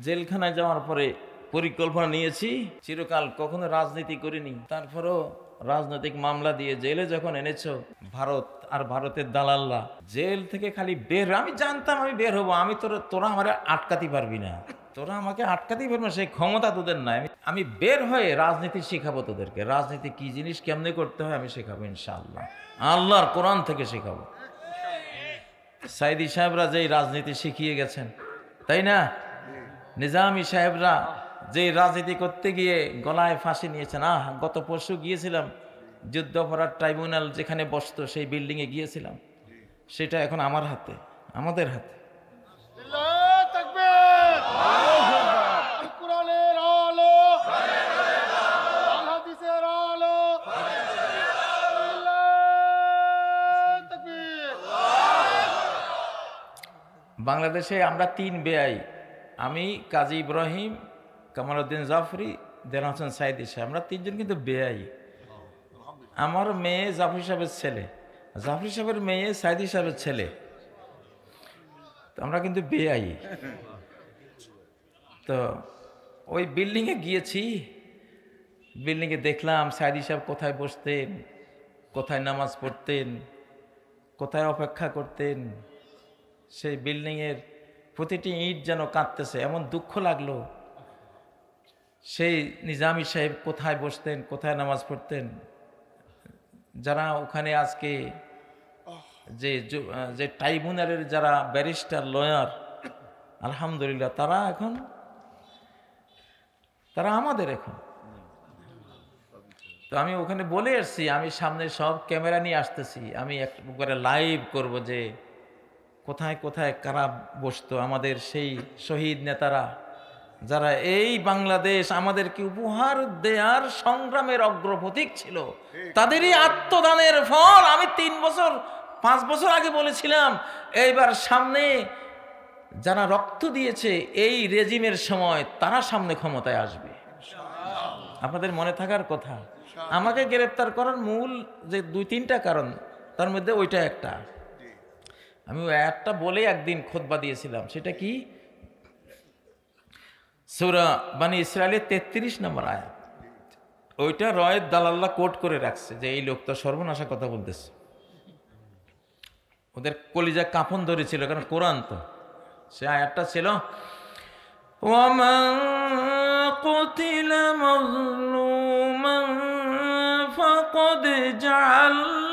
জেলখানায় যাওয়ার পরে পরিকল্পনা নিয়েছি, চিরকাল কখনো রাজনীতি করিনি। তারপরেও রাজনৈতিক মামলা দিয়ে জেলে যখন এনেছো, ভারত আর ভারতের দালাল্লা জেল থেকে খালি বের, আমি জানতাম আমি বের হব, আমি তোর, তোরা আমার আটকাতে পারবি না। তোরা আমাকে আটকাতেই পারবি না, সেই ক্ষমতা তোদের নাই। আমি- বের হয়ে রাজনীতি শেখাবো তোদেরকে। রাজনীতি কি জিনিস, কেমনে করতে হয় আমি শেখাবো ইনশাআল্লাহ। আল্লাহর কোরআন থেকে শেখাবো। সাইদি সাহেবরা যেই রাজনীতি শিখিয়ে গেছেন, তাই না? নিজামি সাহেবরা যে রাজনীতি করতে গিয়ে গলায় ফাঁসি নিয়েছেন, আহ, গত পরশু গিয়েছিলাম যুদ্ধাপরাধ ট্রাইব্যুনাল যেখানে বসতো, সেই বিল্ডিংয়ে গিয়েছিলাম। সেটা এখন আমার হাতে, আমাদের হাতে। বাংলাদেশে আমরা তিন বেআই আমি কাজী ইব্রাহিম, কামালউদ্দিন জাফরি, দেন হোসেন সাইদি সাহেব আমরা তিনজন কিন্তু বেআই। আমার মেয়ে জাফরি সাহেবের ছেলে। জাফরি সাহেবের মেয়ে সাইদি সাহেবের ছেলে। আমরা কিন্তু বেআই। তো ওই বিল্ডিংয়ে গিয়েছি। বিল্ডিংয়ে দেখলাম সাইদি সাহেব কোথায় বসতেন, কোথায় নামাজ পড়তেন, কোথায় অপেক্ষা করতেন। সেই বিল্ডিংয়ের প্রতিটি ইট যেন কাঁদতেছে, এমন দুঃখ লাগল। সেই নিজামী সাহেব কোথায় বসতেন, কোথায় নামাজ পড়তেন? যারা ওখানে আজকে যে যে ট্রাইব্যুনালের যারা ব্যারিস্টার, লয়ার, আলহামদুলিল্লাহ, তারা এখন, তারা আমাদের এখন। তো আমি ওখানে বলে এসছি আমি সামনে সব ক্যামেরা নিয়ে আসতেছি, আমি একবারে লাইভ করব যে কোথায় কোথায় কারা বসতো? আমাদের সেই শহীদ নেতারা যারা এই বাংলাদেশ আমাদেরকে উপহার দেয়ার সংগ্রামের অগ্রপ্রতীক ছিল তাদেরই আত্মদানের ফল আমি তিন বছর পাঁচ বছর আগে বলেছিলাম এইবার সামনে যারা রক্ত দিয়েছে এই রেজিমের সময় তারা সামনে ক্ষমতায় আসবে। আপনাদের মনে থাকার কথা আমাকে গ্রেপ্তার করার মূল যে দুই তিনটা কারণ তার মধ্যে ওইটা একটা। আমি ওই একটা বলে একদিন খোদবা দিয়েছিলাম সেটা কি সুরা বানি ইসরায়েলের তেত্রিশ নম্বর আয়াত ওইটা রয়ের দালাল্লা কোট করে রাখছে যে এই লোক তো সর্বনাশা কথা বলতেছে ওদের কলিজা কাপন ধরেছিল কারণ কোরআন তো সে আয়াতটা ছিল ومن قتل مظلوما فقد جعلنا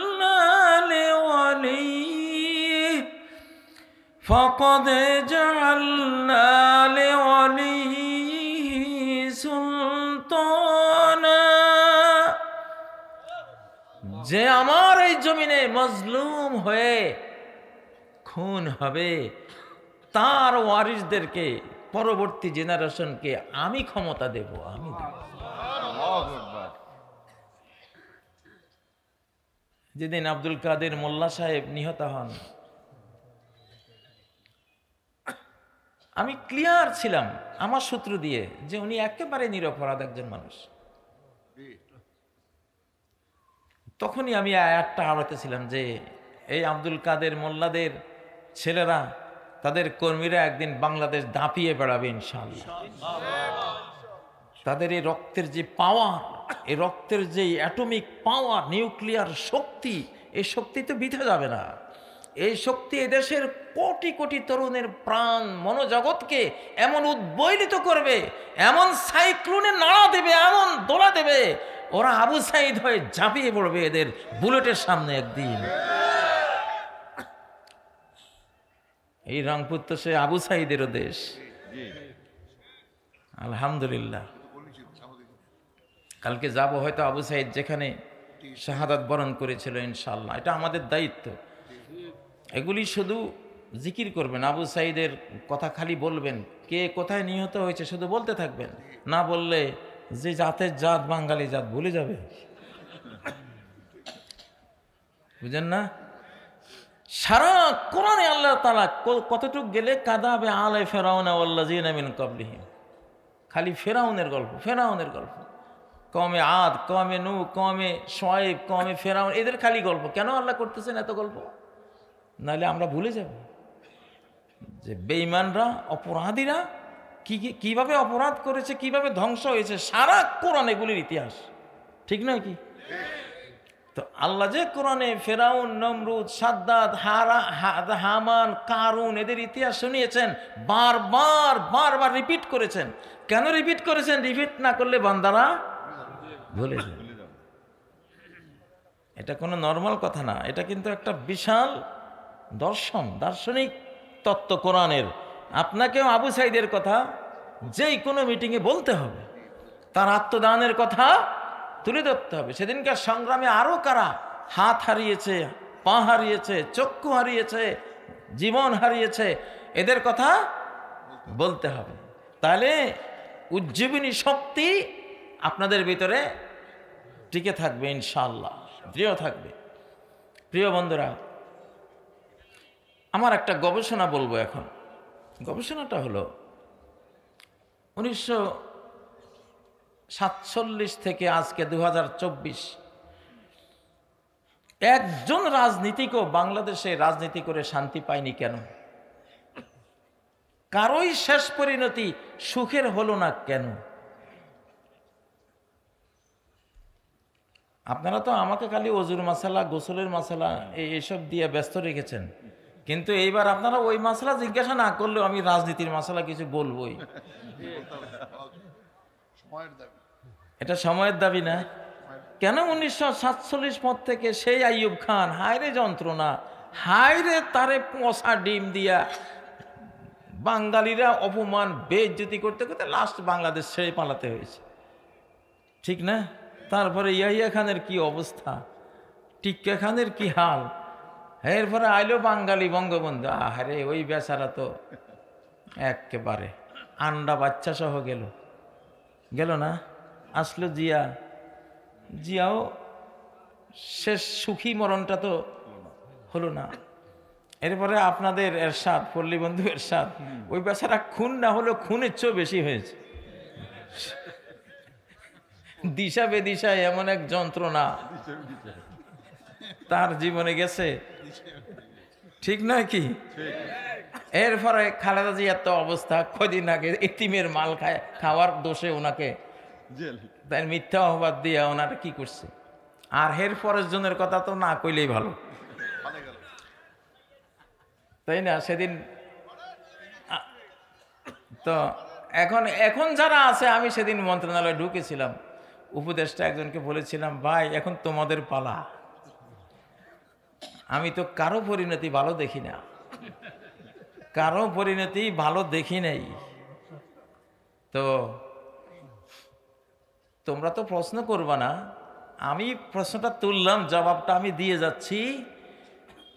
فقد جعلنا لوليه سلطانا যে আমার এই জমিনে মজলুম হয়ে খুন হবে তার ওয়ারিসদেরকে পরবর্তী জেনারেশনকে আমি ক্ষমতা দেব আমি দেব। যেদিন আব্দুল কাদের মোল্লা সাহেব নিহত হন আমি ক্লিয়ার ছিলাম আমার সূত্র দিয়ে যে উনি একেবারে নিরপরাধ একজন মানুষ। তখনই আমি একটা আয়াতটা আড়াতেছিলাম যে, এই আব্দুল কাদের মোল্লাদের ছেলেরা, তাদের কর্মীরা একদিন বাংলাদেশ দাপিয়ে বেড়াবে ইনশাল্লাহ তাদের এই রক্তের যে পাওয়ার এই রক্তের যে অ্যাটমিক পাওয়ার নিউক্লিয়ার শক্তি, এই শক্তি তো বিধে যাবে না। এই শক্তি এদেশের কোটি কোটি তরুণের প্রাণ মনোজগৎকে এমন উদ্বৈলিত করবে, এমন সাইক্লোনে নাড়া দেবে, এমন দোলা দেবে, ওরা আবু সাইদ হয়ে ঝাঁপিয়ে পড়বে এদের বুলেটের সামনে একদিন। এই রংপুর তো সে আবু সাইদেরও দেশ। আলহামদুলিল্লাহ। কালকে যাব হয়তো আবু সাইদ যেখানে শাহাদাত বরণ করেছিল ইনশাল্লাহ এটা আমাদের দায়িত্ব। এগুলি শুধু জিকির করবেন, আবু সাইদের কথা খালি বলবেন, কে কোথায় নিহত হয়েছে শুধু বলতে থাকবেন, না বললে যে জাতের জাত বাঙালি জাত ভুলে যাবে। বুঝেন না? সারা কোরআনে আল্লাহ তালা কতটুক গেলে, কাদাবে আলে ফেরাউনা আল্লাহ মিন কবলিহীন খালি ফেরাউনের গল্প ফেরাউনের গল্প। কমে আদ কমে নু কমে সোয়েব কমে ফেরাউন, এদের খালি গল্প। কেন আল্লাহ করতেছেন এত গল্প? নাহলে আমরা ভুলে যাব। যে বেঈমানরা, অপরাধীরা কি কীভাবে অপরাধ করেছে, কীভাবে ধ্বংস হয়েছে, সারা কোরআন এগুলির ইতিহাস। ঠিক নয় কি? তো আল্লাহ যে কোরআনে ফেরাউন, নমরুদ, সাদ্দাদ, হারা হামান, কারুন এদের ইতিহাস শুনিয়েছেন, বারবার বারবার রিপিট করেছেন। কেন রিপিট করেছেন? রিপিট না করলে বান্দারা ভুলে এটা কোনো নর্মাল কথা না, এটা কিন্তু একটা বিশাল দর্শন, দার্শনিক তত্ত্ব কোরআনের। আপনাকেও আবু সাইদের কথা যেই কোনো মিটিংয়ে বলতে হবে। তার আত্মদানের কথা তুলে ধরতে হবে। সেদিনকার সংগ্রামে আরও কারা হাত হারিয়েছে, পা হারিয়েছে, চক্ষু হারিয়েছে, জীবন হারিয়েছে, এদের কথা বলতে হবে। তাহলে উজ্জীবনী শক্তি আপনাদের ভিতরে টিকে থাকবে ইনশাল্লাহ দৃঢ় থাকবে। প্রিয় বন্ধুরা আমার একটা গবেষণা বলব এখন। গবেষণাটা হলো, উনিশশো সাতচল্লিশ থেকে আজকে দু হাজার চব্বিশ, একজন রাজনীতিকও বাংলাদেশে রাজনীতি করে শান্তি পায়নি কেন? কারোই শেষ পরিণতি সুখের হলো না কেন? আপনারা তো আমাকে খালি অজুর মশালা, গোসলের মশালা এই এসব দিয়ে ব্যস্ত রেখেছেন। কিন্তু এইবার আপনারা ওই মশলা জিজ্ঞাসা না করলেও আমি রাজনীতির মশলা কিছু বলবোই। এটা সময়ের দাবি না। কেন উনিশশো সাতচল্লিশ পর থেকে সেই আইয়ুব খান হায়রে যন্ত্রণা হায়রে তারে পচা ডিম দিয়া বাঙালিরা অপমান বেজ্জতি করতে করতে লাস্ট বাংলাদেশ ছেড়ে পালাতে হয়েছে। ঠিক না? তারপরে ইয়াহিয়া খানের কি অবস্থা? টিক্কা খানের কি হাল? এরপরে আইলো বাঙালি বঙ্গবন্ধু। আহারে, ওই বেচারা তো একেবারে আন্ডা বাচ্চা সহ গেল। গেল না? আসলো জিয়া। জিয়াও শেষ সুখী মরণটা তো হলো না। এরপরে আপনাদের এরশাদ, পল্লী বন্ধু এরশাদ, ওই বেচারা খুন না হলেও খুনের চেয়েও বেশি হয়েছে। দিশা বেদিশায় এমন এক যন্ত্রণা। তার জীবনে গেছে। ঠিক নয় কি? এরপরে খালেদা জিয়ার তো অবস্থা কদিন আগে এতিমের মাল খায় খাওয়ার দোষে ওনাকে তাই মিথ্যা অপবাদ দিয়ে ওনারা কি করছে? আর হের পরের জনের কথা তো না কইলেই ভালো। তাই না? সেদিন তো এখন এখন যারা আছে আমি সেদিন মন্ত্রণালয়ে ঢুকেছিলাম। উপদেষ্টা একজনকে বলেছিলাম ভাই এখন তোমাদের পালা। আমি তো কারও পরিণতি ভালো দেখি না। কারও পরিণতি ভালো দেখি নাই। তো তোমরা তো প্রশ্ন করবা না। আমি প্রশ্নটা তুললাম, জবাবটা আমি দিয়ে যাচ্ছি।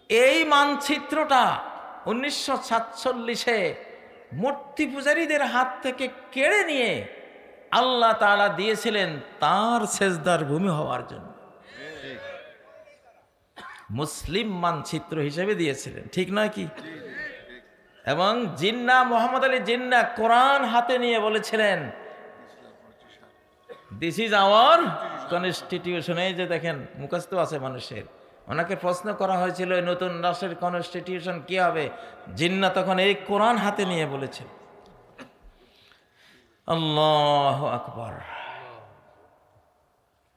এই মানচিত্রটা উনিশশো সাতচল্লিশে মূর্তি পূজারীদের হাত থেকে কেড়ে নিয়ে আল্লাহ তাআলা দিয়েছিলেন তার সেজদার ভূমি হওয়ার জন্য। মুসলিম মানচিত্র হিসেবে দিয়েছিলেন। ঠিক নয় কি? এবং জিন্না, মোহাম্মদ আলী জিন্না কোরআন হাতে নিয়ে বলেছিলেন দিস ইজ আওয়ার কনস্টিটিউশন যে দেখেন, মুখস্থ আছে মানুষের। ওনাকে প্রশ্ন করা হয়েছিল নতুন রাষ্ট্রের কনস্টিটিউশন কি হবে? জিন্না তখন এই কোরআন হাতে নিয়ে বলেছিল। আল্লাহ আকবর।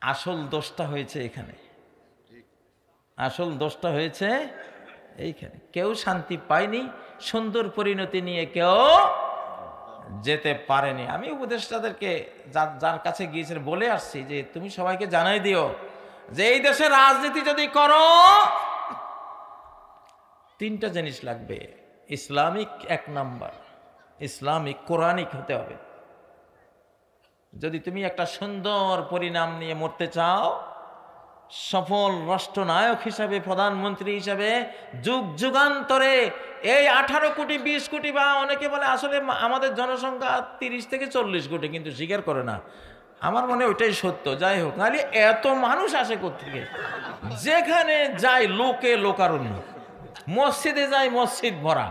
আসল দোষটা হয়েছে এখানে। আসল দোষটা হয়েছে এইখানে। কেউ শান্তি পায়নি, সুন্দর পরিণতি নিয়ে কেউ যেতে পারেনি। আমি উপদেষ্টাদেরকে যার যার কাছে গিয়েছেন বলে আসছি যে, তুমি সবাইকে জানাই দিও যে, এই দেশে রাজনীতি যদি করো, তিনটা জিনিস লাগবে। ইসলামিক এক নাম্বার, ইসলামিক কোরআনিক হতে হবে। যদি তুমি একটা সুন্দর পরিণাম নিয়ে মরতে চাও সফল রাষ্ট্রনায়ক হিসাবে, প্রধানমন্ত্রী হিসাবে যুগ যুগান্তরে এই আঠারো কোটি, বিশ কোটি বা অনেকে বলে আসলে আমাদের জনসংখ্যা তিরিশ থেকে চল্লিশ কোটি, কিন্তু স্বীকার করে না। আমার মনে ওইটাই সত্য। যাই হোক, নাহলে এত মানুষ আসে কোথেকে যেখানে যায় লোকে লোকারণ্য। মসজিদে যায় মসজিদ ভরা।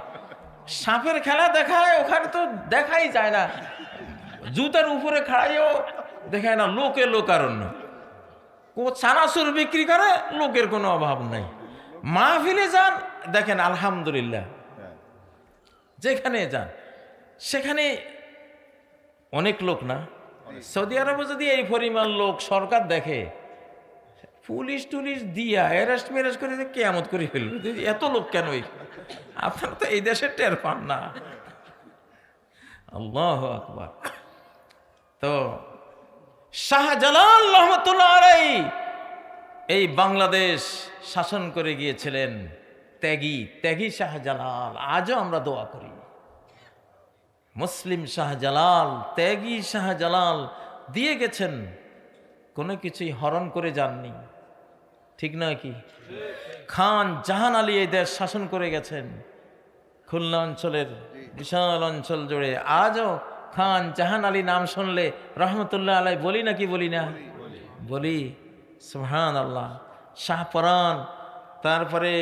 সাপের খেলা দেখায়, ওখানে তো দেখাই যায় না। জুতার উপরে খাড়াইও দেখায় না, লোকে লোকারণ্য। চানাচুর বিক্রি করে, লোকের কোনো অভাব নাই। মাহফিলে যান, দেখেন আলহামদুলিল্লাহ। যেখানে যান, সেখানে অনেক লোক না? সৌদি আরবে যদি এই পরিমাণ লোক সরকার দেখে, পুলিশ টুলিশ দিয়া অ্যারেস্ট ম্যারেস্ট করে কেয়ামত করে ফেলবে? এত লোক কেন এই? আপনারা তো এই দেশের টের পান না। আল্লাহ আকবার। তো শাহজালাল এই বাংলাদেশ শাসন করে গিয়েছিলেন ত্যাগী ত্যাগী শাহজালাল। আজও আমরা দোয়া করি। মুসলিম শাহজালাল, ত্যাগী শাহজালাল দিয়ে গেছেন, কোনো কিছুই হরণ করে যাননি। ঠিক নয় কি? খান জাহান আলী এই দেশ শাসন করে গেছেন। খুলনা অঞ্চলের, বিশাল অঞ্চল জুড়ে। আজও খান জাহান আলী নাম শুনলে রহমতুল্লাহ আলাই বলি নাকি বলি না? বলি। সুহান আল্লাহ শাহপরান তারপরে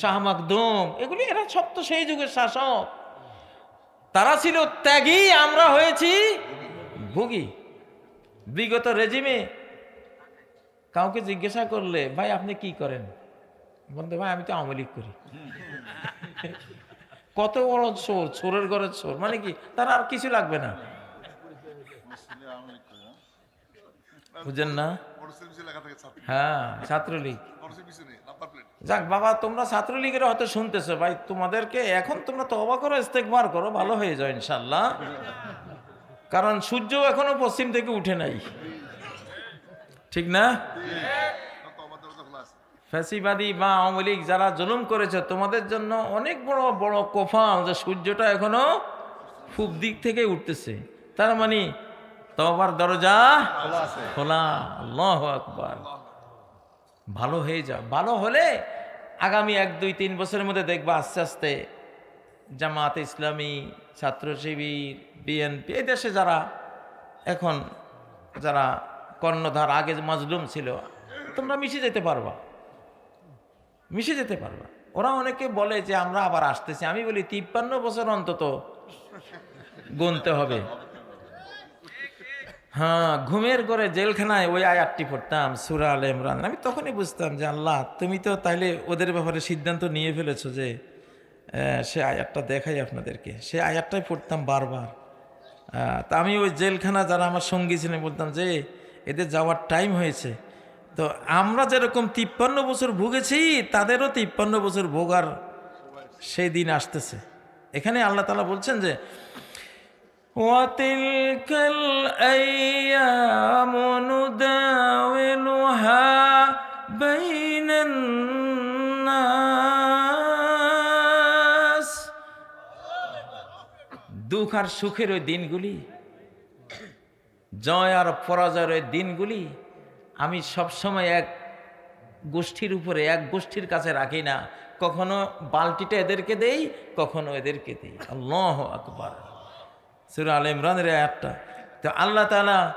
শাহ মাকদুম, এগুলি এরা সব তো সেই যুগের শাসক। তারা ছিল ত্যাগী, আমরা হয়েছি ভুগি। বিগত রেজিমে কাউকে জিজ্ঞাসা করলে, ভাই, আপনি কি করেন? বলতে, ভাই, আমি তো আওয়ামী লীগ করি। কত বড় চোর, চোরের ঘরের চোর মানে কি? তার আর কিছু লাগবে না। বুঝেন না? হ্যাঁ ছাত্রলীগ। যাক, বাবা, তোমরা ছাত্রলীগের হয়তো শুনতেছো। ভাই, তোমাদেরকে এখন তোমরা তবা করো ইস্তেকবার করো, ভালো হয়ে যাও ইনশাল্লাহ কারণ সূর্য এখনও পশ্চিম থেকে উঠে নাই। ঠিক না? ফ্যাসিবাদী বা আওয়ামী লীগ যারা জুলুম করেছে তোমাদের জন্য অনেক বড় বড় কোফাল যে সূর্যটা এখনও খুব দিক থেকে উঠতেছে। তার মানে তবার দরজা খোলা আল্লাহ আকবার। ভালো হয়ে যাও। ভালো হলে আগামী এক দুই তিন বছরের মধ্যে দেখবা আস্তে আস্তে জামাত ইসলামী ছাত্র শিবির বিএনপি এই দেশে যারা এখন যারা কর্ণধার আগে মাজলুম ছিল তোমরা মিশে যেতে পারবা। মিশে যেতে পারবা ওরা অনেকে বলে যে, আমরা আবার আসতেছি। আমি বলি, তিপ্পান্ন বছর অন্তত গুনতে হবে। হ্যাঁ ঘুমের ঘরে জেলখানায় ওই আয়াতটি পড়তাম, সুরা আল ইমরান। আমি তখনই বুঝতাম যে, আল্লাহ, তুমি তো তাইলে ওদের ব্যাপারে সিদ্ধান্ত নিয়ে ফেলেছো যে সে আয়াতটা দেখাই আপনাদেরকে। সে আয়াতটাই পড়তাম বারবার। তা আমি ওই জেলখানা যারা আমার সঙ্গী ছিলেন, বলতাম যে, এদের যাওয়ার টাইম হয়েছে। তো আমরা যেরকম তিপ্পান্ন বছর ভুগেছি তাদেরও তিপ্পান্ন বছর ভোগার সেই দিন আসতেছে এখানে আল্লাহ তালা বলছেন যে وتلك الأيام نداولها بين الناس দুঃখ আর সুখের ওই দিনগুলি জয় আর পরাজয়ের ওই দিনগুলি আমি সবসময় এক গোষ্ঠীর উপরে, এক গোষ্ঠীর কাছে রাখি না। কখনো বালতিটা এদেরকে দেই, কখনো এদেরকে দেই। আল্লাহ আকবার। সুরা আল ইমরানের আয়াতটা। তো আল্লাহ তালা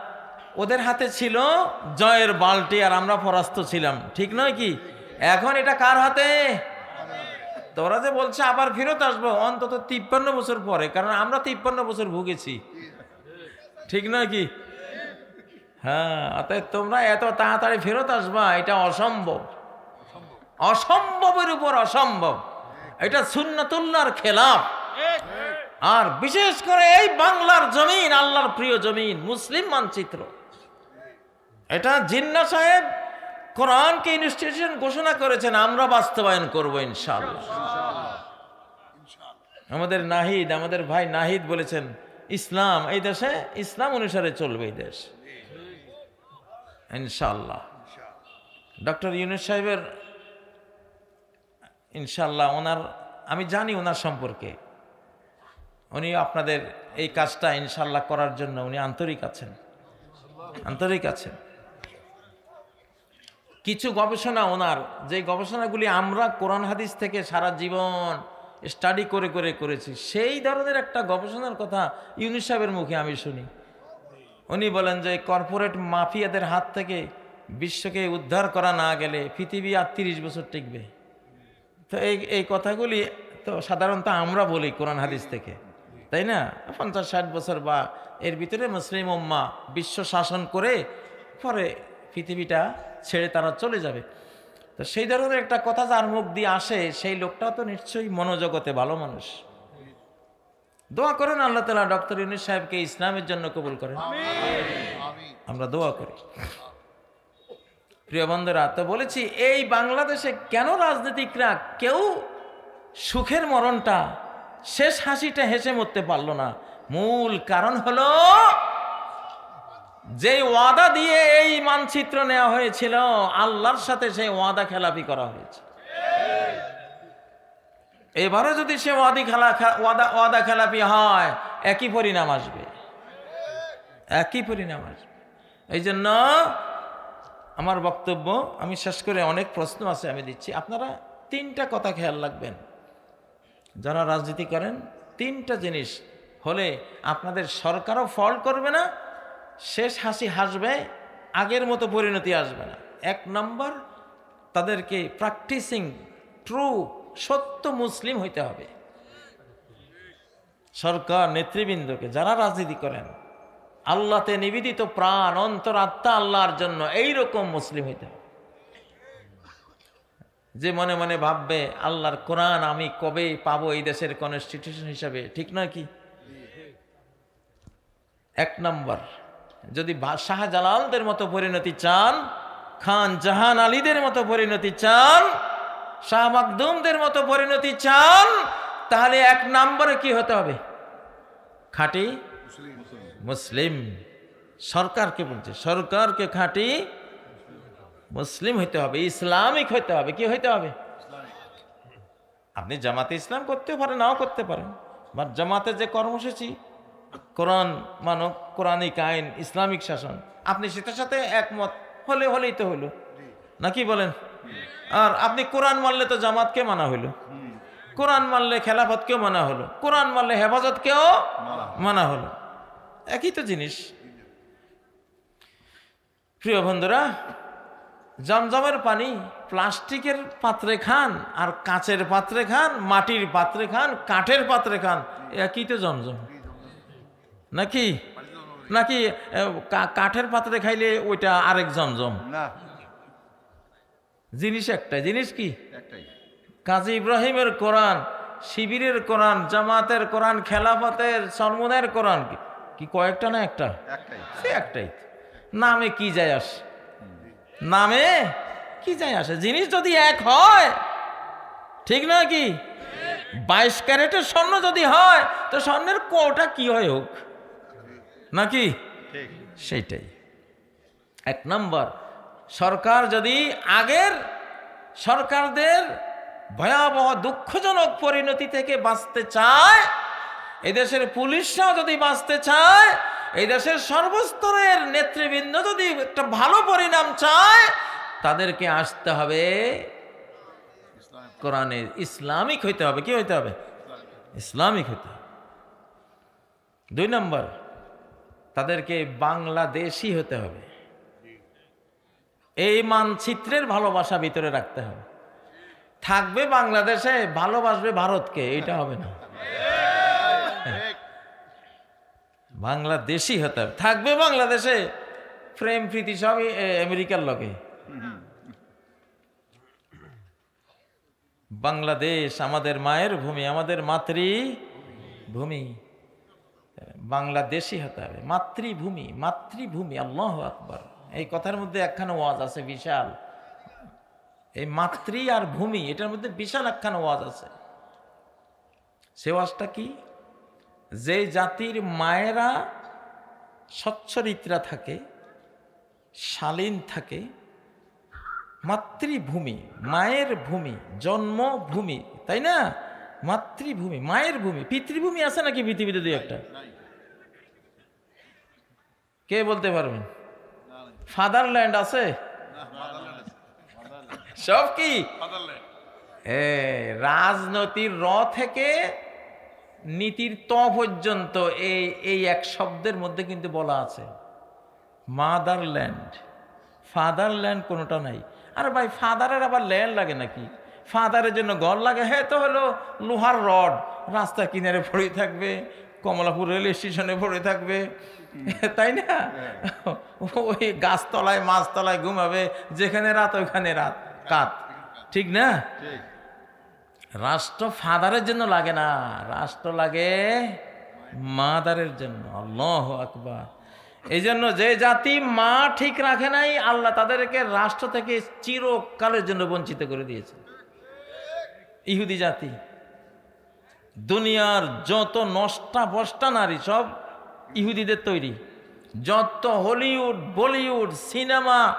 ওদের হাতে ছিল জয়ের বালটি আর আমরা পরাস্ত ছিলাম। ঠিক নয় কি? এখন এটা কার হাতে? তোরা যে বলছে, আবার ফেরত আসব? অন্তত তিপ্পান্ন বছর পরে, কারণ আমরা তিপ্পান্ন বছর ভুগেছি। ঠিক নয় কি? হ্যাঁ অতএব তোমরা এত তাড়াতাড়ি ফেরত আসবা, এটা অসম্ভব। অসম্ভবের উপর অসম্ভব। এটা সুন্নতুল্লাহর খেলাফ। আর বিশেষ করে এই বাংলার জমিন, আল্লাহর প্রিয় জমিন, মুসলিম মানচিত্র। এটা জিন্না সাহেব কোরআনকে ইনস্টিটিউশন ঘোষণা করেছেন, আমরা বাস্তবায়ন করব ইনশাআল্লাহ। আমাদের নাহিদ, আমাদের ভাই নাহিদ বলেছেন, ইসলাম, এই দেশে ইসলাম অনুসারে চলবে এই দেশ। ইনশাআল্লাহ। ডক্টর ইউনুস সাহেবের ইনশাল্লাহ ওনার, আমি জানি ওনার সম্পর্কে। উনি আপনাদের এই কাজটা ইনশাল্লাহ করার জন্য উনি আন্তরিক আছেন। আন্তরিক আছেন। কিছু গবেষণা ওনার, যে গবেষণাগুলি আমরা কোরআন হাদিস থেকে সারা জীবন স্টাডি করে করে করেছি, সেই ধরনের একটা গবেষণার কথা ইউনিস সাহেবের মুখে আমি শুনি। উনি বলেন যে কর্পোরেট মাফিয়াদের হাত থেকে বিশ্বকে উদ্ধার করা না গেলে পৃথিবী আর তিরিশ বছর টিকবে। তো এই এই কথাগুলি তো সাধারণত আমরা বলি কোরআন হাদিস থেকে, তাই না? পঞ্চাশ ষাট বছর বা এর ভিতরে মুসলিম উম্মা বিশ্ব শাসন করে পরে পৃথিবীটা ছেড়ে তারা চলে যাবে। তো সেই ধরনের একটা কথা যার মুখ দিয়ে আসে, সেই লোকটা তো নিশ্চয়ই মনোজগতে ভালো মানুষ। দোয়া করেন আল্লাহ তালা ডক্টর ইউনুস সাহেবকে ইসলামের জন্য কবুল করেন। আমরা দোয়া করি। প্রিয় বন্ধুরা তো বলেছি এই বাংলাদেশে কেন রাজনীতিকরা কেউ সুখের মরণটা শেষ হাসিটা হেসে মরতে পারল না? মূল কারণ হলো যে ওয়াদা দিয়ে এই মানচিত্র নেওয়া হয়েছিল আল্লাহর সাথে সেই ওয়াদা খেলাপি করা হয়েছে। এবারও যদি সে ওয়াদি খেলা ওয়াদা ওয়াদা খেলাপি হয়, একই পরিণাম আসবে। একই পরিণাম আসবে। এই জন্য আমার বক্তব্য, আমি শেষ করে অনেক প্রশ্ন আছে আমি দিচ্ছি। আপনারা তিনটা কথা খেয়াল রাখবেন। যারা রাজনীতি করেন, তিনটা জিনিস হলে আপনাদের সরকারও ফল করবে না, শেষ হাসি হাসবে, আগের মতো পরিণতি আসবে না। এক নম্বর, তাদেরকে প্র্যাকটিসিং ট্রু সত্য মুসলিম হইতে হবে। সরকার নেতৃবৃন্দকে যারা রাজনীতি করেন, আল্লাহতে নিবেদিত প্রাণ, অন্তর, আত্মা আল্লাহর জন্য এই রকম মুসলিম হইতে হবে। যে মনে মনে ভাববে, আল্লাহর কোরআন আমি কবে পাবো এই দেশের কনস্টিটিউশন হিসাবে, ঠিক নয় কি? এক নম্বর, যদি শাহজালালদের মতো পরিণতি চান, খান জাহান আলীদের মতো পরিণতি চান শাহ মাকদুমদের মতো পরিণতি চান, তাহলে এক নম্বরে কি হতে হবে? খাঁটি মুসলিম। সরকারকে বলছে, সরকারকে খাঁটি মুসলিম হইতে হবে, ইসলামিক হইতে হবে, কি হইতে হবে? আপনি জামাতে ইসলাম করতে পারেন, নাও করতে পারেন। বা জামাতে যে কর্মসূচি, কোরআন মানব, কোরআনিক আইন, ইসলামিক শাসন, আপনি সেটার সাথে একমত, হলে হলেই তো হলো। নাকি বলেন? আর আপনি কোরআন মানলে তো জামাতকে মানা হইল। কোরআন মানলে খেলাফতকেও মানা হলো। কোরআন মানলে হেফাজতকেও মানা হলো। একই তো জিনিস। প্রিয় বন্ধুরা, জমজমের পানি প্লাস্টিকের পাত্রে খান আর কাঁচের পাত্রে খান, মাটির পাত্রে খান, কাঠের পাত্রে খান, একই তো জমজম। নাকি? নাকি কাঠের পাত্রে খাইলে ওইটা আরেক জমজম? না। জিনিস একটা জিনিস কি? একটাই। কাজী ইব্রাহিমের কোরআন শিবিরের কোরআন জামাতের কোরআন খেলাফতের সলমনের কোরআন কি- কি কয়েকটা না একটা? একটাই। সে একটাই। নামে কি যায় আসে? নামে কি যায় আসে? জিনিস যদি এক হয় ঠিক নয় কি? বাইশ ক্যারেটের স্বর্ণ যদি হয় তো স্বর্ণের কোটা কি হয় হোক? নাকি? সেইটাই। এক নম্বর সরকার যদি আগের সরকারদের ভয়াবহ দুঃখজনক পরিণতি থেকে বাঁচতে চায়, এদেশের পুলিশরাও যদি বাঁচতে চায় এই দেশের সর্বস্তরের নেতৃবৃন্দ যদি একটা ভালো পরিণাম চায়, তাদেরকে আসতে হবে কোরআনের, ইসলামিক হইতে হবে। কি হইতে হবে? ইসলামিক হইতে হবে। দুই নম্বর, তাদেরকে বাংলাদেশি হতে হবে। এই মানচিত্রের ভালোবাসা ভিতরে রাখতে হবে। থাকবে বাংলাদেশে, ভালোবাসবে ভারতকে এটা হবে না। ঠিক বাংলাদেশি হতে হবে। থাকবে বাংলাদেশে, প্রেম, প্রীতি সবই আমেরিকার লগে। বাংলাদেশ আমাদের মায়ের ভূমি, আমাদের মাতৃ ভূমি বাংলাদেশি হতে হবে। মাতৃভূমি মাতৃভূমি, আল্লাহ আকবর। এই কথার মধ্যে একখানা ওয়াজ আছে বিশাল। এই মাতৃ আর ভূমি এটার মধ্যে বিশাল একখানা ওয়াজ আছে। সে ওয়াজটা কি? যে জাতির মায়েরা স্বচ্ছরিত্রা থাকে শালীন থাকে মাতৃভূমি মায়ের ভূমি জন্মভূমি তাই না? মাতৃভূমি মায়ের ভূমি পিতৃভূমি আছে নাকি পৃথিবীতে দুই একটা? কে বলতে পারবেন ফাদারল্যান্ড আছে? সব কি? রাজনীতির র থেকে নীতির ত পর্যন্ত এই এই এক শব্দের মধ্যে কিন্তু বলা আছে। মাদারল্যান্ড। ফাদারল্যান্ড কোনোটা নাই। আরে ভাই, ফাদারের আবার ল্যান্ড লাগে নাকি? ফাদারের জন্য ঘর লাগে হ্যাঁ তো হলো লোহার রড রাস্তা কিনারে পড়ে থাকবে কমলাপুর রেল স্টেশনে পড়ে থাকবে। তাই না? ওই গাছতলায় মাছতলায় ঘুমাবে যেখানে রাত ওইখানে রাত। কাত। ঠিক না? রাষ্ট্র ফাদারের জন্য লাগে না। রাষ্ট্র লাগে মাদারের জন্য। আল্লাহ আকবার। এই জন্য যে জাতি মা ঠিক রাখে নাই আল্লাহ তাদেরকে রাষ্ট্র থেকে চিরকালের জন্য বঞ্চিত করে দিয়েছে। ইহুদি জাতি। দুনিয়ার যত নষ্টা বষ্টা নারী সব ইহুদিদের তৈরি। যত হলিউড বলিউড সিনেমা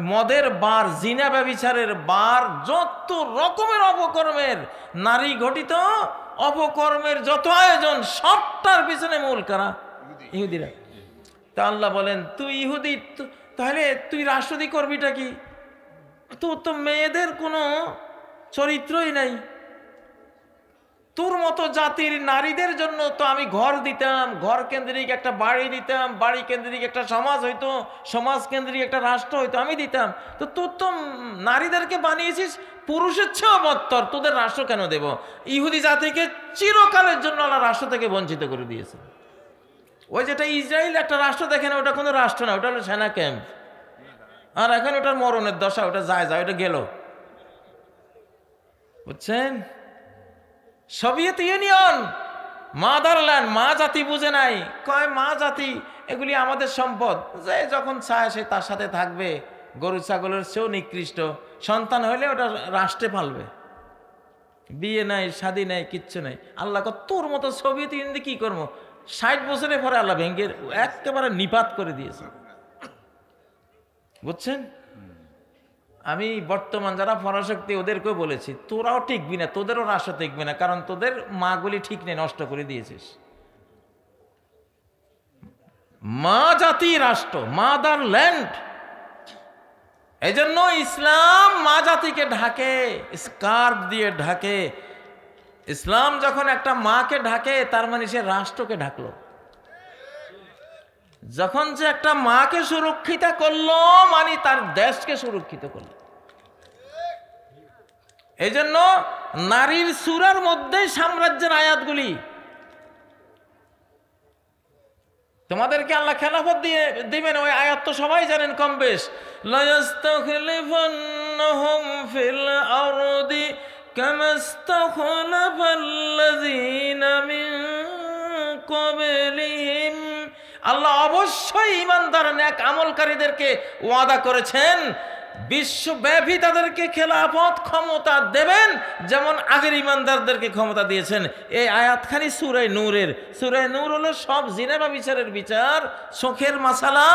মদের বার জিনা ব্যবিচারের বার যত রকমের অপকর্মের নারী ঘটিত অপকর্মের যত আয়োজন সবটার পিছনে মূল কারা? ইহুদিরা। তা আল্লাহ বলেন তুই ইহুদি তাহলে তুই রাষ্ট্রদি করবিটা কি? তোর তো মেয়েদের কোনো চরিত্রই নাই। তোর মতো জাতির নারীদের জন্য তো আমি ঘর দিতাম, ঘর কেন্দ্রিক একটা বাড়ি দিতাম, বাড়ি কেন্দ্রিক একটা সমাজ হইতো, সমাজ কেন্দ্রিক একটা রাষ্ট্র হইতো, আমি দিতাম। তো তোর তো নারীদেরকে বানিয়েছিস, পুরুষের চেয়েও বত্তর তোদের রাষ্ট্র কেন দেব? ইহুদি জাতিকে চিরকালের জন্য আল্লাহ রাষ্ট্র থেকে বঞ্চিত করে দিয়েছে। ওই যেটা ইসরায়েল একটা রাষ্ট্র দেখে না ওটা কোনো রাষ্ট্র না, ওটা হলো সেনা ক্যাম্প। আর এখন ওটার মরণের দশা, ওটা যায় যায়, ওটা গেল। বুঝছেন? সোভিয়েত ইউনিয়ন মা মাদারল্যান্ড মা জাতি বুঝে নাই। কয়, মা জাতি, এগুলি আমাদের সম্পদ। যে যখন চায় সে তার সাথে থাকবে, গরু, ছাগলের সেও নিকৃষ্ট। সন্তান হলে ওটা রাষ্ট্রে পালবে। বিয়ে নাই, শাদি নাই, কিচ্ছু নাই। আল্লাহ তোর মতো সোভিয়েত ইউনিয়ন কি করব? ষাট বছরের পরে আল্লাহ ভেঙ্গে একেবারে নিপাত করে দিয়েছে। বুঝছেন? আমি বর্তমান যারা পরাশক্তি ওদেরকেও বলেছি, তোরাও টিকবি না, তোদেরও রাষ্ট্র টিকবে না, কারণ তোদের মাগুলি ঠিক নেই, নষ্ট করে দিয়েছিস। মা জাতি রাষ্ট্র, মাদার ল্যান্ড। এই জন্য ইসলাম মা জাতিকে ঢাকে, স্কার্ফ দিয়ে ঢাকে। ইসলাম যখন একটা মাকে ঢাকে, তার মানে সে রাষ্ট্রকে ঢাকলো। যখন যে একটা মাকে সুরক্ষিত করল মানে তার দেশকে সুরক্ষিত করল। এই জন্য নারীর সুরার মধ্যে সাম্রাজ্যের আয়াতগুলি। তোমাদেরকে আল্লাহ খেলাফত দিয়ে দিবেন, ওই আয়াত তো সবাই জানেন কম বেশ। ফিল আরদি আল্লাহ অবশ্যই ইমানদার, ন্যাক আমলকারীদেরকে ওয়াদা করেছেন, বিশ্বব্যাপী তাদেরকে খেলাফত ক্ষমতা দেবেন, যেমন আগের ইমানদারদেরকে ক্ষমতা দিয়েছেন। এই আয়াতখানি সুরাই নূরের সুরাই নূর হলো সব জিনেবা বিচারের বিচার চোখের মাসালা,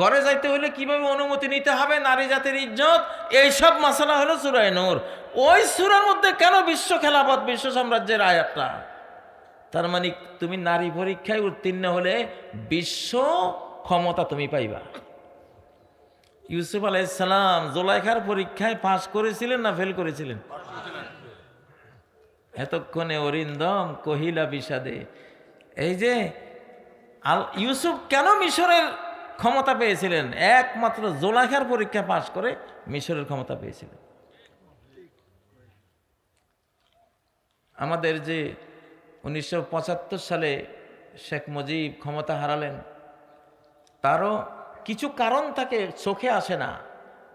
ঘরে যাইতে হলে কীভাবে অনুমতি নিতে হবে, নারী জাতির ইজ্জত এইসব মাসালা হলো সুরাই নূর। ওই সুরার মধ্যে কেন বিশ্ব খেলাফত, বিশ্ব সাম্রাজ্যের আয়াতটা? তার মানে তুমি নারী পরীক্ষায় উত্তীর্ণ হলে বিশ্ব ক্ষমতা তুমি পাইবা। ইউসুফ আলাইসালাম জোলাইখার পরীক্ষায় পাশ করেছিলেন না ফেল করেছিলেন? এতক্ষণে অরিন্দম কহিলা বিষাদে, এই যে আল ইউসুফ কেন মিশরের ক্ষমতা পেয়েছিলেন? একমাত্র জোলাইখার পরীক্ষা পাশ করে মিশরের ক্ষমতা পেয়েছিলেন। আমাদের যে উনিশশো পঁচাত্তর সালে শেখ মুজিব ক্ষমতা হারালেন। তারও কিছু কারণ তাকে চোখে আসে না,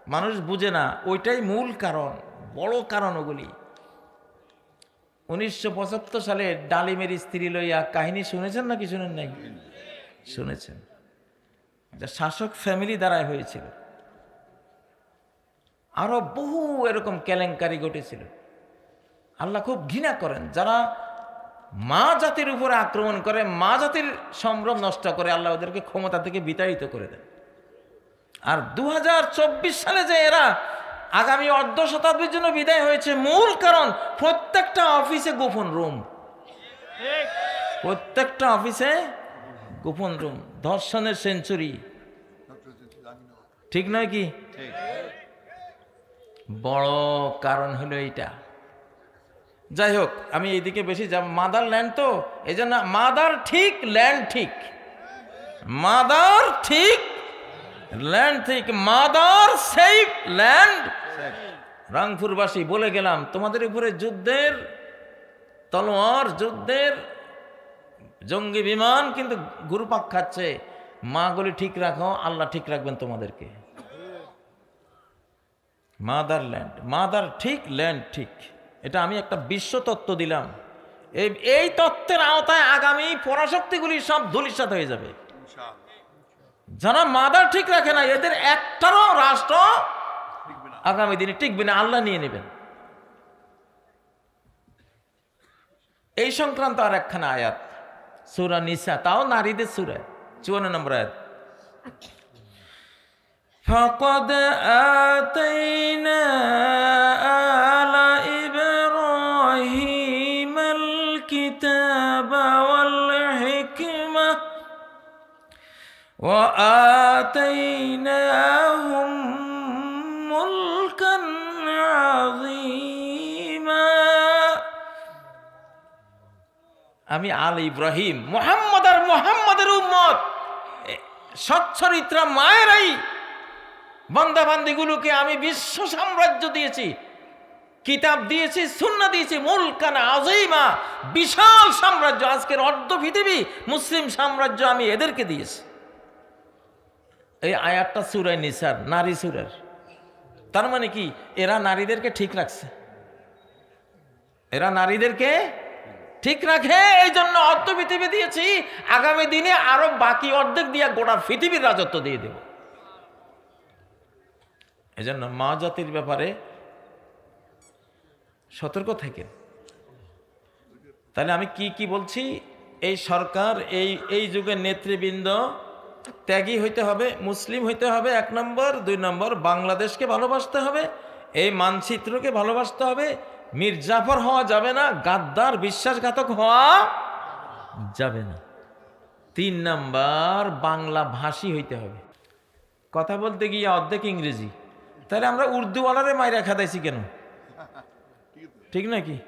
মানুষ বুঝে না, ওইটাই মূল কারণ, বড় কারণ ওগুলি। উনিশশো পঁচাত্তর সালে ডালিমের স্ত্রী লইয়া কাহিনী শুনেছেন নাকি শুনেন নাই? শুনেছেন। যা শাসক ফ্যামিলি দ্বারাই হয়েছিল। আরও বহু এরকম কেলেঙ্কারি ঘটেছিল। আল্লাহ খুব ঘৃণা করেন। যারা মা জাতির উপরে আক্রমণ করে মা জাতির সম্ভ্রম নষ্ট করে আল্লাহ ওদেরকে ক্ষমতা থেকে বিতাড়িত করে দেন। আর দুহাজার চব্বিশ সালে যে এরা আগামী অর্ধ শতাব্দীর জন্য বিদায় হয়েছে মূল কারণ প্রত্যেকটা অফিসে গোপন রুম। প্রত্যেকটা অফিসে গোপন রুম। ধর্ষণের সেঞ্চুরি। ঠিক নয় কি? বড় কারণ হলো এইটা। যাই হোক, আমি এইদিকে বেশি যাব মাদার ল্যান্ড তো এই জন্য মাদার ঠিক, ল্যান্ড ঠিক। মাদার ঠিক, ল্যান্ড ঠিক, মাদার সেফ, ল্যান্ড। রাংপুরবাসী, বলে গেলাম, তোমাদের উপরে যুদ্ধের তলোয়ার, যুদ্ধের জঙ্গি বিমান কিন্তু গুরুপাক খাচ্ছে। মাগুলি ঠিক রাখো, আল্লাহ ঠিক রাখবেন তোমাদেরকে। মাদার ল্যান্ড, মাদার ঠিক, ল্যান্ড ঠিক। এটা আমি একটা বিশ্ব তত্ত্ব দিলাম এই এই তত্ত্বের আওতায় আগামী পরাশক্তিগুলি সব ধুলিসাত হয়ে যাবে যারা মাদার ঠিক রাখে না এদের একটারও রাষ্ট্র আগামী দিনে টিকবে না আল্লাহ নিয়ে নেবেন এই সংক্রান্ত আর একখানা আয়াত সুরা নিসা তাও নারীদের সুরা চুয়ান্ন নম্বর আয়াত فقد آتينا وآتيناهم ملكا عظيما আমি আল ইব্রাহিম মোহাম্মদ আর মোহাম্মদের উম্মত এ, সচ্চরিত্রা মায়েরাই বন্দাবান্দিগুলোকে আমি বিশ্ব সাম্রাজ্য দিয়েছি কিতাব দিয়েছি সুন্না দিয়েছি মুলকানা আজিমা বিশাল সাম্রাজ্য আজকের অর্ধ পৃথিবী মুসলিম সাম্রাজ্য আমি এদেরকে দিয়েছি এই আয়াতটা সুরায় নিসার, নারী সুরের। তার মানে কি? এরা নারীদেরকে ঠিক রাখছে। এরা নারীদেরকে ঠিক রাখে এই জন্য অর্ধ পৃথিবী দিয়েছি, আগামী দিনে আরও বাকি অর্ধেক দিয়ে গোটা পৃথিবীর রাজত্ব দিয়ে দেব। এই জন্য মা জাতির ব্যাপারে সতর্ক থাকেন। তাহলে আমি কি কি বলছি? এই সরকার, এই এই যুগের নেতৃবৃন্দ ত্যাগী হইতে হবে, মুসলিম হইতে হবে, এক নম্বর। দুই নম্বর, বাংলাদেশকে ভালোবাসতে হবে, এই মানচিত্রকে ভালোবাসতে হবে। মির্জাফর হওয়া যাবে না, গাদ্দার বিশ্বাসঘাতক হওয়া যাবে না। তিন নাম্বার, বাংলা ভাষী হইতে হবে। কথা বলতে গিয়ে অর্ধেক ইংরেজি। তাহলে আমরা উর্দুওয়ালারে মাইরা খাদাইছি কেন? ঠিক নাকি?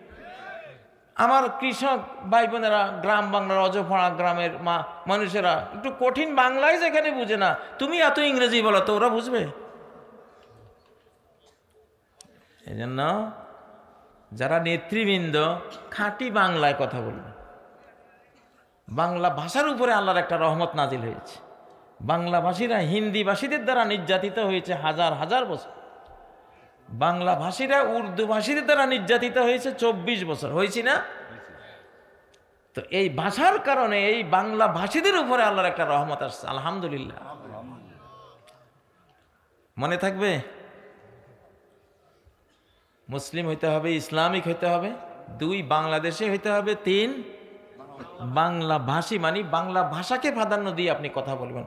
আমার কৃষক ভাই বোনেরা গ্রাম বাংলার অজফড়া গ্রামের মা, মানুষেরা, একটু কঠিন বাংলায় যেখানে বুঝে না, তুমি এত ইংরেজি বলো তো, ওরা বুঝবে? এই জন্য যারা নেতৃবৃন্দ, খাঁটি বাংলায় কথা বলবে। বাংলা ভাষার উপরে আল্লাহর একটা রহমত নাজিল হয়েছে। বাংলাভাষীরা হিন্দিভাষীদের দ্বারা নির্যাতিত হয়েছে হাজার হাজার বছর। বাংলা ভাষীরা উর্দু ভাষীদের দ্বারা নির্যাতিত হয়েছে চব্বিশ বছর। হয়েছি না? তো এই ভাষার কারণে এই বাংলা ভাষীদের উপরে আল্লাহর একটা রহমত আসছে, আলহামদুলিল্লাহ। মনে থাকবে? মুসলিম হইতে হবে, ইসলামিক হইতে হবে, দুই বাংলাদেশে হইতে হবে, তিন বাংলা ভাষী। মানে বাংলা ভাষাকে প্রাধান্য দিয়ে আপনি কথা বলবেন।